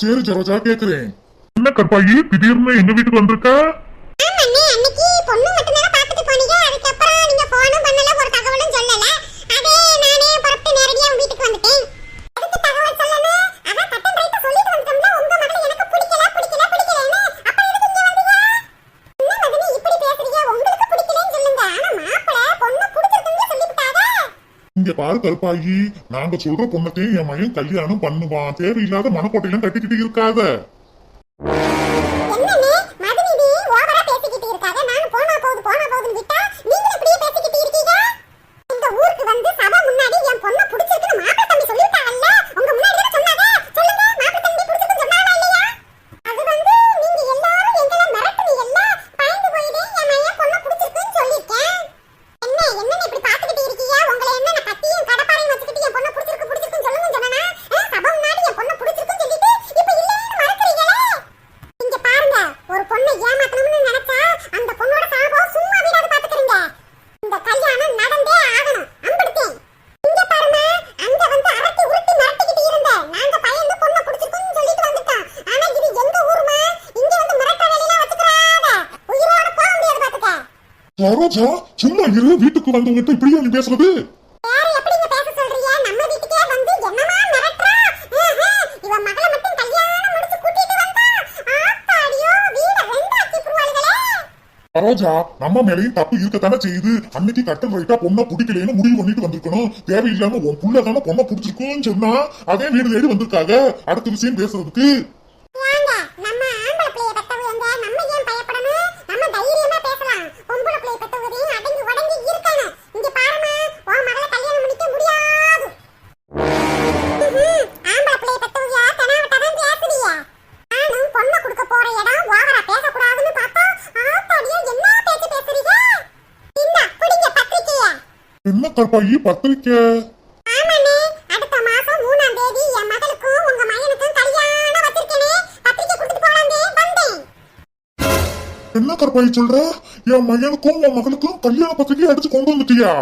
சரி சரோஜா கேக்குறேன் என்ன கற்பாயி திடீர்னு எங்க வீட்டுக்கு வந்திருக்க இங்க பாரு கருப்பாயி நாங்க சொல்ற பொண்ணத்தையும் என் மையன் கல்யாணம் பண்ணுவான். தேவையில்லாத மனக்கோட்டையெல்லாம் கட்டிக்கிட்டு இருக்காத. சரோஜா சும்மா இரு வீட்டுக்கு வந்தவங்கிட்ட இப்படியா நீ பேசுறது? சரோஜா நம்ம மேலையும் தப்பு இருக்கத்தானே செய்யுது. அன்னைக்கு கட்டம் ரைட்டா பொண்ணை பிடிக்கலன்னு முடிவு பண்ணிட்டு வந்திருக்கணும். தேவையில்லாம உன் புள்ள தானே பொண்ணை பிடிச்சிருக்கும்னு சொன்னா அதே வீடு தேடி வந்திருக்காங்க அடுத்த விஷயம் பேசுறதுக்கு. டாக்டர் பையி பத்திரிக்கை என்ன கற்பாயி சொல்ற? என் மகனுக்கும் உன் மகளுக்கும் கல்யாண பத்திரிக்கை அடிச்சு கொண்டு வந்துட்டியா?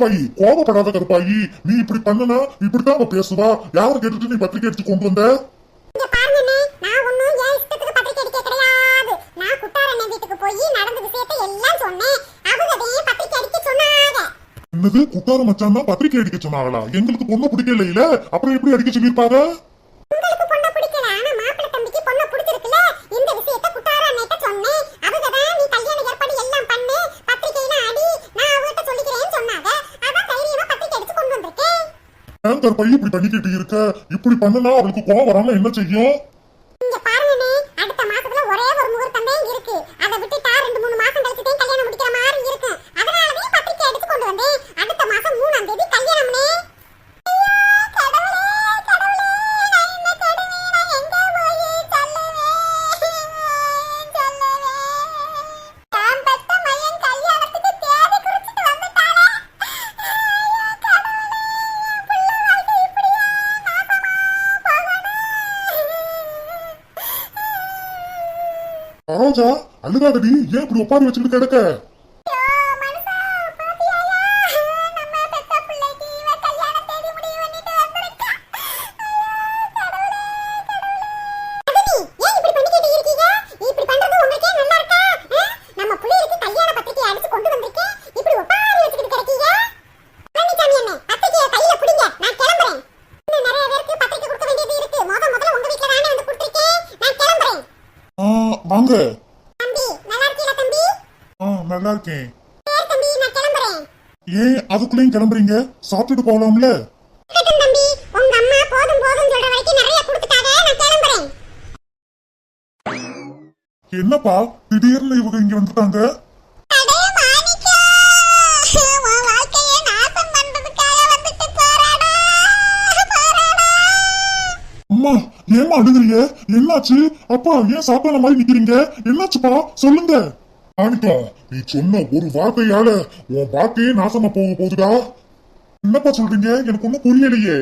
கருப்பாயி கோபப்படாத கருப்பாயி. நீ இப்படி பண்ணனா இப்படித்தான் அவ பேசுவா. யார கேட்டுட்டு நீ பத்திரிக்கை அடிச்சு கொண்டு வந்த? என்னது குட்டார மச்சான் தான் பத்திரிக்கை அடிக்க சொன்னாங்களா? எங்களுக்கு பொண்ணு பிடிக்கல அப்புறம் எப்படி அடிக்க சொல்லிருப்பாங்க டாக்டர் பையன் இப்படி பண்ணிக்கிட்டு இருக்க? இப்படி பண்ணனா அவளுக்கு கோவம் வராம என்ன செய்யும்? இங்க பாருங்கண்ணே அடுத்த மாசத்துல ஒரே ஒரு முகூர்த்தம் தான் இருக்கு. அதை விட்டுட்டா ரெண்டு மூணு மாசம் கழிச்சு தான் கல்யாணம் முடிக்கிற மாதிரி இருக்கும். அதனால தான் பத்திரிக்கை எடுத்து அடுத்த மாசம் மூணாம் தேதி கல்யாணம்னே ஆரோஜா அழுதாதடி ஏன் இப்படி உட்காந்து வச்சுக்கிட்டு கிடக்க? வாங்க தம்பி நல்லா இருக்கீங்களா தம்பி? ஆ நல்லா இருக்கேன். ஏன் அதுக்குள்ளேயும் கிளம்புறீங்க? சாப்பிட்டுட்டு போகலாம்ல இருக்கட்டும் தம்பி உங்க அம்மா போதும் போதும் சொல்ற வரைக்கும் நிறைய கொடுத்துட்டாங்க நான் கிளம்புறேன். என்னப்பா திடீர்னு இவங்க இங்க வந்துட்டாங்க? ஏமா அழுகுறீங்க? என்னாச்சு? அப்பா ஏன் சாப்பிடாத மாதிரி நிக்கிறீங்க? என்னாச்சுப்பா? சொல்லுங்க. ஆனிக்கா நீ சொன்ன ஒரு வார்த்தையால உன் வாழ்க்கையே நாசமா போக போகுதுடா. என்னப்பா சொல்றீங்க? எனக்கு ஒண்ணும் புரியலையே.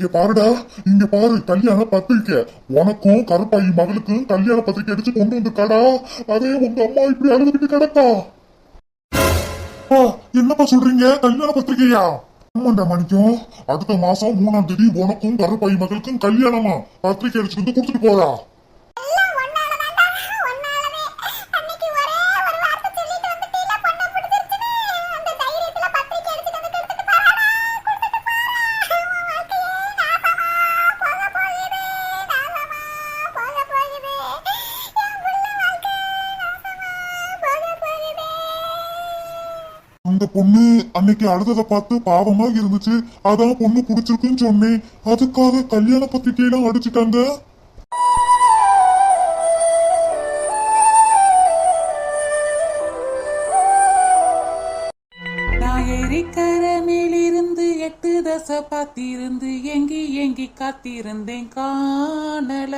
இங்க பாருடா இங்க பாரு கல்யாண பத்திரிக்கை. உனக்கும் கருப்பாயி மகளுக்கும் கல்யாண பத்திரிக்கை அடிச்சு கொண்டு வந்திருக்காடா. அதே உங்க அம்மா இப்படி அழுதுகிட்டு கிடக்கா. அப்பா, என்னப்பா சொல்றீங்க? கல்யாண பத்திரிக்கையா? ஆமாண்டா மணிக்கும் அடுத்த மாசம் மூணாம் தேதி உனக்கும் கருப்பாயி மகளுக்கும் கல்யாணமா? பத்திரிக்கை அடிச்சு வந்து கொடுத்துட்டு போறா. அந்த பொண்ணு அன்னைக்கு அழுததை பார்த்து பாவமா இருந்துச்சு. அதான் பொண்ணு பிடிச்சிருக்குன்னு சொன்னேன். அதுக்காக கல்யாண பத்திரிகையெல்லாம் அடிச்சுட்டாங்க. நான் எட்டு தசை பார்த்திருந்து எங்கி ஏங்கி காத்திருந்தேன் காணல.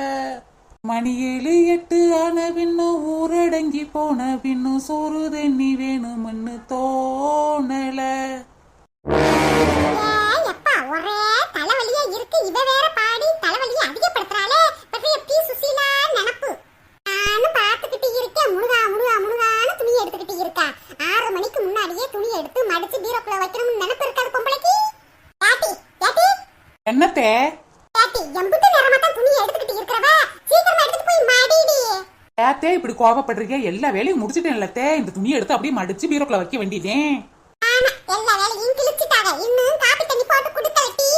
மணி ஏழு எட்டு ஆன பின்னும் ஊரடங்கி போன பின்னும் சோறு தண்ணி வேணும்னு தோணல. என்னத்தே? எம்புட்டு நேரமா தான் துணி எடுத்துக்கிட்டு இருக்கிறவ? சீக்கிரமா எடுத்துட்டு போய் மடிடி. ஏத்தே இப்படி கோவப்படுறீங்க எல்லா வேலையும் முடிச்சிட்டேன்லத்தே இந்த துணியை எடுத்து அப்படியே மடிச்சு பீரோக்குள்ள வைக்க வேண்டியதேன் ஆமா எல்லா வேலையும் கிழிச்சிட்டாங்க இன்னும் காப்பி தண்ணி போட்டு குடுக்கலட்டி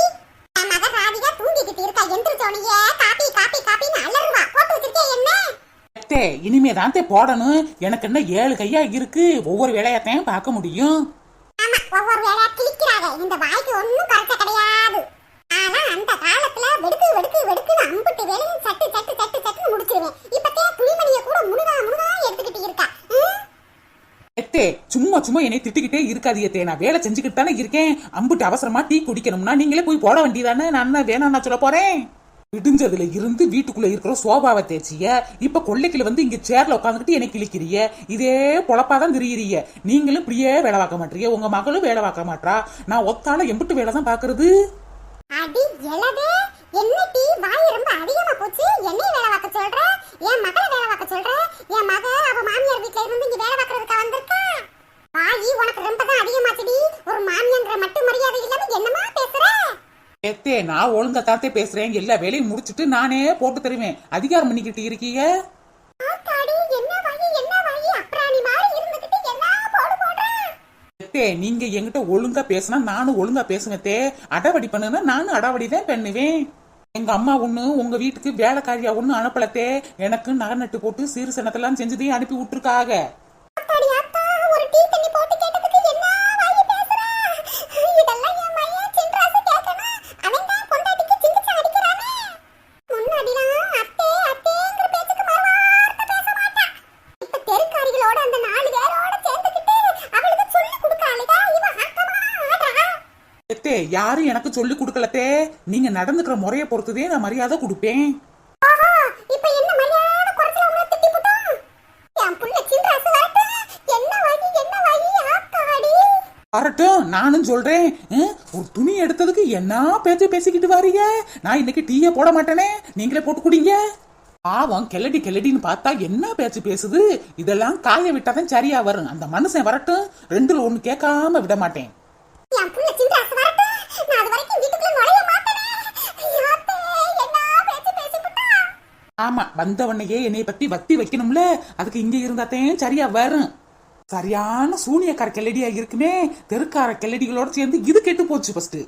என் மக ராதிகா தூங்கிக்கிட்டு இருக்கா. எந்திரிச்சோனையே காப்பி காப்பி காப்பின்னு அலறுவா. போட்டு வச்சிருக்கே என்ன? தே இனிமே தான் தே போடணும். எனக்கு என்ன ஏழு கையா இருக்கு? ஒவ்வொரு வேலையாத்தையும் பார்க்க முடியும். ஆமா ஒவ்வொரு வேலையா கிழிக்கிறாங்க இந்த வாய்க்கு ஒண்ணும் குறைச்ச கிடையாது. வெடுக்கு வெடுக்கு வெடுக்குன்னு அம்புட்டு வேலையும் சட்டு சட்டு சட்டு சட்டுன்னு முடிச்சிருவேன். இப்பத்தே துணிமணிய கூட முழுகா முழுகா எடுத்துக்கிட்டு இருக்கா? எத்தே சும்மா சும்மா என்னை திட்டிக்கிட்டே இருக்காதீங்க நான் வேலை செஞ்சுக்கிட்டு தானே இருக்கேன். அம்புட்டு அவசரமா டீ குடிக்கணும்னா நீங்களே போய் போட வேண்டியதானே. நான் வேணாம் நான் சொல்ல போறேன்? விடிஞ்சதுல இருந்து வீட்டுக்குள்ள இருக்கிற சோபாவை தேய்ச்சிய. இப்ப கொள்ளைக்குள்ள வந்து இங்க சேர்ல உட்காந்துக்கிட்டு என்னை கிழிக்கிறீங்க இதே பொழப்பாதான் திரியிறீங்க நீங்களும் இப்படியே வேலை பார்க்க மாட்டீங்க. உங்க மகளும் வேலை பார்க்க மாட்றா. நான் ஒத்தால எம்புட்டு வேலை தான் பாக்குறது என்ன டீ வாய் ரொம்ப அதிகமா போச்சு. என்னைய வேலை பார்க்க சொல்ற? என் மகளை வேலை பார்க்க சொல்ற? என் மக அவ மாமியார் வீட்ல இருந்து இங்க வேலை பார்க்கறதுக்கு வந்திருக்கா? வாயி உனக்கு ரொம்ப தான் அதிகமாச்சுடி. ஒரு மாமியான்ற மட்டும் மரியாதை இல்லாம என்னமா பேசுற? எத்தே நான் ஒழுங்கா தாத்தே பேசுறேன். எல்லா வேலையும் முடிச்சிட்டு நானே போட்டு தருவேன். அதிகாரம் பண்ணிக்கிட்டு இருக்கீங்க தே நீங்க என்கிட்ட ஒழுங்கா பேசினா நானும் ஒழுங்கா பேசுவேன் தே. அடவடி பண்ணுனா நானும் அடவடி தான் பண்ணுவேன். எங்க அம்மா ஒண்ணு உங்க வீட்டுக்கு வேலைக்காரியா ஒண்ணு அனுப்பலத்தே. எனக்கு நகை நட்டு போட்டு சீர் சனத்தெல்லாம் செஞ்சதையும் அனுப்பி விட்டுருக்காக. யாரும் எனக்கு சொல்லி கொடுக்கலத்தே. நீங்க நடந்துக்கிற முறையை பொறுத்துதே நான் மரியாதை கொடுப்பேன். வரட்டும். நானும் சொல்றேன். ஒரு துணி எடுத்ததுக்கு என்ன பேச்சு பேசிக்கிட்டு வாரீங்க? நான் இன்னைக்கு டீயே போட மாட்டேனே. நீங்களே போட்டு குடிங்க. பாவம் கெல்லடி கெல்லடின்னு பார்த்தா என்ன பேச்சு பேசுது? இதெல்லாம் காய விட்டாதான் சரியா வரும். அந்த மனுஷன் வரட்டும். ரெண்டுல ஒண்ணு கேட்காம விட மாட்டேன். ஆமா வந்தவனையே என்னைய பத்தி வத்தி வைக்கணும்ல? அதுக்கு இங்க இருந்தாத்தேன் சரியா வரும் சரியான சூனியக்கார கெல்லடியா இருக்குமே தெருக்கார கெல்லடிகளோட சேர்ந்து இது கெட்டு போச்சு ஃபர்ஸ்ட்